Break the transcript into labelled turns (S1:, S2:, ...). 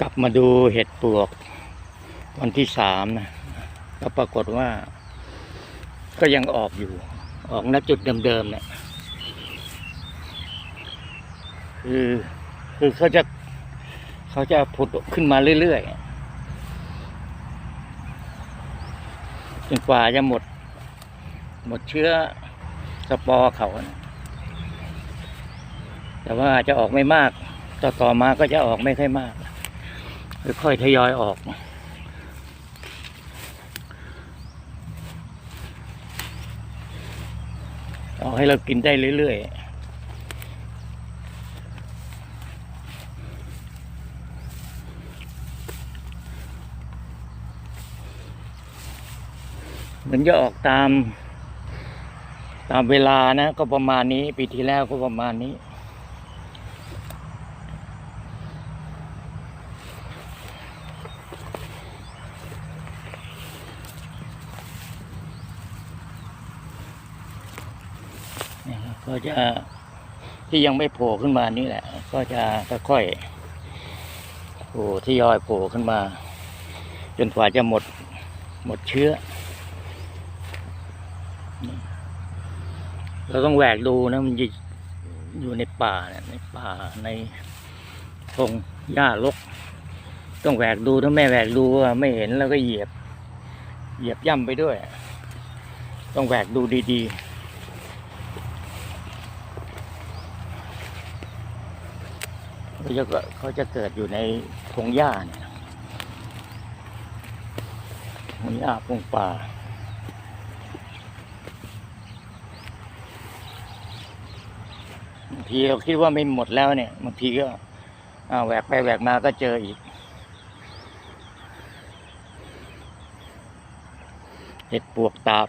S1: กลับมาดูเห็ดปลวกวันที่สามนะก็ปรากฏว่า ก็ยังออกอยู่ ออกณจุดเดิมๆเนี่ยคือคือเขาจะเขาจะผุดขึ้นมาเรื่อยๆจนกว่าจะหมด หมดเชื้อสปอร์เขานะ แต่ว่าจะออกไม่มาก ต่อต่อมาก็จะออกไม่ค่อยมากค่อยๆทยอยออก ออกให้เรากินได้เรื่อยๆมันจะออกตาม ตามเวลานะ ก็ประมาณนี้ ปีที่แล้วก็ประมาณนี้ เนี่ยครับ ก็จะที่ยังไม่โผล่ขึ้นมานี่แหละ ก็จะค่อยๆโผล่ทยอยโผล่ขึ้นมา จนกว่าจะหมดหมดเชื้อ เราต้องแหวกดูนะมันอยู่ในป่าเนี่ยในป่าในพงหญ้ารกต้องแหวกดูถ้าไม่แหวกดูไม่เห็นแล้วก็เหยียบ เหยียบย่ำไปด้วย ต้องแหวกดูดีๆ เขาจะเขาจะเกิดอยู่ในพงหญ้าเนี่ยพงหญ้าพงป่าบางทีเราคิดว่าไม่หมดแล้วเนี่ยบางทีก็แหวกไปแหวกมาก็เจออีกเห็ดปวกตาบ